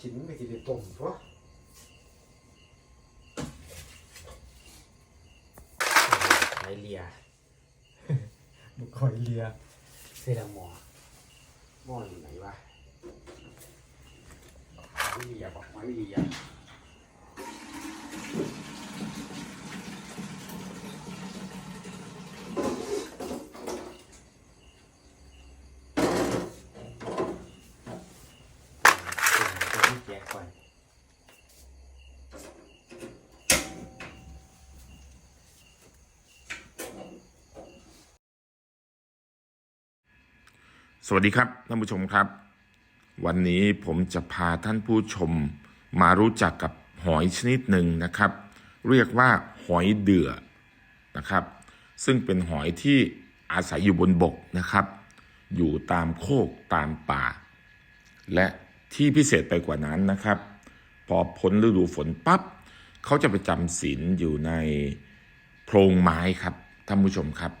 กินไม่กินได้ต้มตัวไอเลียบุกคอยเลียเซรามอหม้ออยู่ไหนวะไม่เลียบอกไม่เลียต้องแจกก่อน สวัสดีครับท่านผู้ชมครับ วันนี้ผมจะพาท่านผู้ชมมารู้จักกับหอยชนิดหนึ่งนะครับ เรียกว่าหอยเดือนะครับ ซึ่งเป็นหอยที่อาศัยอยู่บนบกนะครับ อยู่ตามโคกตามป่า และที่พิเศษไปกว่านั้นนะครับ พอพ้นฤดูฝนปั๊บเขาจะไปจำศีลอยู่ในโพรงไม้ครับท่านผู้ชมครับ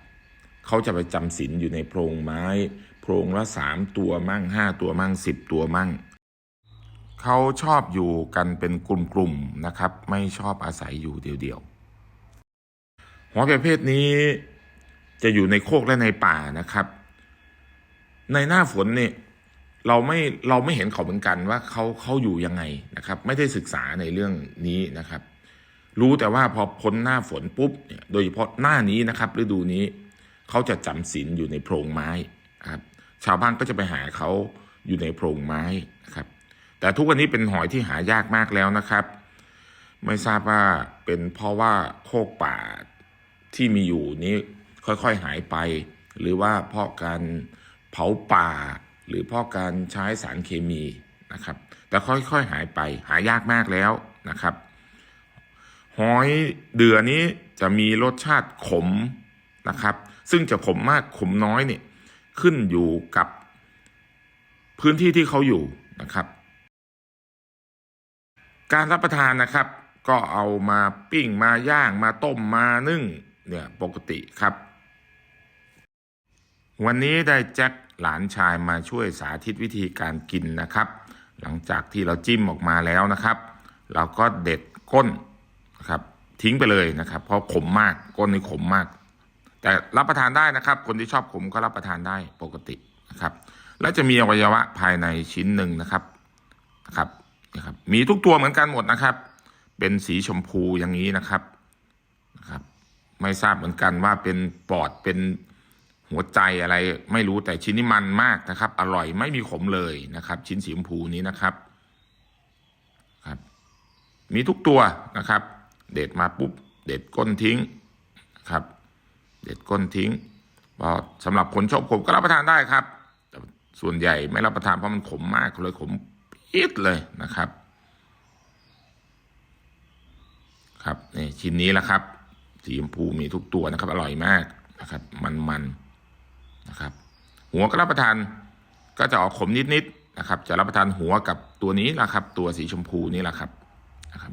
เขาจะไปจำศีลอยู่ในโพรงไม้ โพรงละสามตัวมั่งห้าตัวมั่งสิบตัวมั่ง เขาชอบอยู่กันเป็นกลุ่มๆนะครับ ไม่ชอบอาศัยอยู่เดียวๆหอยประเภทนี้จะอยู่ในโคกและในป่านะครับ ในหน้าฝนเนี่ยเราไม่เราไม่เห็นเขาเหมือนกันว่าเขาเขาอยู่ยังไงนะครับ ไม่ได้ศึกษาในเรื่องนี้นะครับ รู้แต่ว่าพอพ้นหน้าฝนปุ๊บเนี่ยโดยเฉพาะหน้านี้นะครับฤดูนี้ เขาจะจำศีลอยู่ในโพรงไม้ครับ ชาวบ้านก็จะไปหาเขาอยู่ในโพรงไม้นะครับ แต่ทุกวันนี้เป็นหอยที่หายากมากแล้วนะครับ ไม่ทราบว่าเป็นเพราะว่าโคกป่าที่มีอยู่นี้ค่อยๆหายไป หรือว่าเพราะการเผาป่า หรือเพราะการใช้สารเคมีนะครับ แต่ค่อยๆหายไป หายากมากแล้วนะครับหอยเดือนี้จะมีรสชาติขมนะครับ ซึ่งจะขมมากขมน้อยเนี่ยขึ้นอยู่กับพื้นที่ที่เขาอยู่นะครับ การรับประทานนะครับ ก็เอามาปิ้งมาย่างมาต้มมานึ่งเนี่ยปกติครับ วันนี้ได้แจ็คหลานชายมาช่วยสาธิตวิธีการกินนะครับ หลังจากที่เราจิ้มออกมาแล้วนะครับ เราก็เด็ดก้นนะครับ ทิ้งไปเลยนะครับ เพราะขมมากก้นนี่ขมมาก แต่รับประทานได้นะครับ คนที่ชอบขมก็รับประทานได้ปกตินะครับ และจะมีอวัยวะภายในชิ้นหนึ่งนะครับนะครับนะครับมีทุกตัวเหมือนกันหมดนะครับ เป็นสีชมพูอย่างนี้นะครับนะครับ ไม่ทราบเหมือนกันว่าเป็นปอดเป็นหัวใจอะไรไม่รู้แต่ชิ้นนี้มันมากนะครับ อร่อยไม่มีขมเลยนะครับ ชิ้นสีชมพูนี้นะครับครับ มีทุกตัวนะครับ เด็ดมาปุ๊บ เด็ดก้นทิ้งครับ เด็ดก้นทิ้งพอสำหรับคนชอบขมก็รับประทานได้ครับ แต่ส่วนใหญ่ไม่รับประทานเพราะมันขมมากเลยขมปี๊ดเลยนะครับ ครับนี่ชิ้นนี้แหละครับ สีชมพูมีทุกตัวนะครับ อร่อยมากนะครับ มันๆนะครับ หัวก็รับประทานก็จะออกขมนิดๆนะครับ จะรับประทานหัวกับตัวนี้แหละครับ ตัวสีชมพูนี่แหละครับนะครับ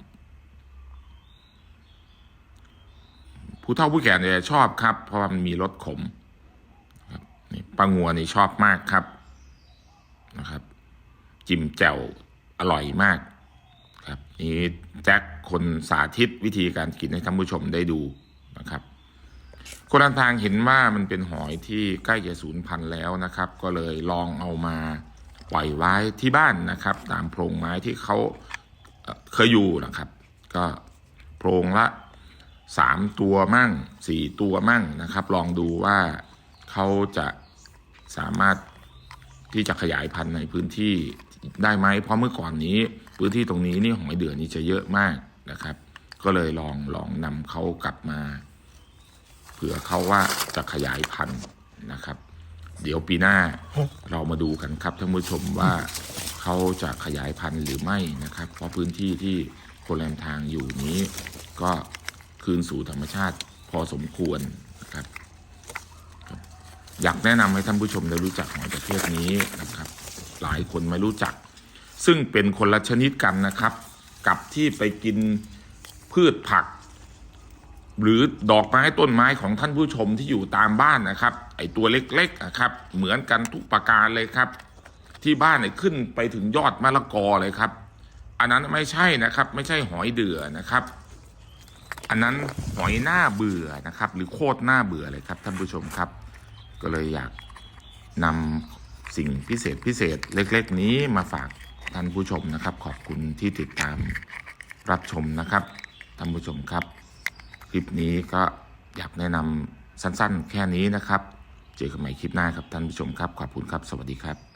ผู้เฒ่าผู้แก่เนี่ยชอบครับ เพราะมันมีรสขมนี่ปลางัวนี่ชอบมากครับนะครับ จิ้มแจ่วอร่อยมากครับนี่แจ็คคนสาธิตวิธีการกินให้ท่านผู้ชมได้ดูนะครับ คนทางเห็นว่ามันเป็นหอยที่ใกล้จะสูญพันธุ์แล้วนะครับ ก็เลยลองเอามาปล่อยไว้ที่บ้านนะครับ ตามโพรงไม้ที่เขาเคยอยู่นะครับ ก็โพรงละ สามตัวมั่งสี่ตัวมั่งนะครับ ลองดูว่าเขาจะสามารถที่จะขยายพันธุ์ในพื้นที่ได้ไหมเพราะเมื่อก่อนนี้พื้นที่ตรงนี้นี่หอยเดือนี่จะเยอะมากนะครับ ก็เลยลองลองนำเขากลับมาเผื่อเขาว่าจะขยายพันธุ์นะครับ เดี๋ยวปีหน้าเรามาดูกันครับท่านผู้ชมว่าเขาจะขยายพันธุ์หรือไม่นะครับ เพราะพื้นที่ที่คนแรมทางอยู่นี้ก็ คืนสู่ธรรมชาติพอสมควรนะครับ อยากแนะนำให้ท่านผู้ชมได้รู้จักหอยประเภทนี้นะครับ หลายคนไม่รู้จัก ซึ่งเป็นคนละชนิดกันนะครับ กับที่ไปกินพืชผัก หรือดอกไม้ต้นไม้ของท่านผู้ชมที่อยู่ตามบ้านนะครับ ไอตัวเล็กๆนะครับ เหมือนกันทุกประการเลยครับ ที่บ้านเนี่ยขึ้นไปถึงยอดมะละกอเลยครับ อันนั้นไม่ใช่นะครับ ไม่ใช่หอยเดือนะครับ อันนั้นหอยหน้าเบื่อนะครับ หรือโคตรหน้าเบื่อเลยครับท่านผู้ชมครับ ก็เลยอยากนำสิ่งพิเศษพิเศษเล็ก ๆ นี้มาฝากท่านผู้ชมนะครับ ขอบคุณที่ติดตามรับชมนะครับท่านผู้ชมครับ คลิปนี้ก็อยากแนะนำสั้นๆ แค่นี้นะครับ เจอกันใหม่คลิปหน้าครับท่านผู้ชมครับ ขอบคุณครับ สวัสดีครับ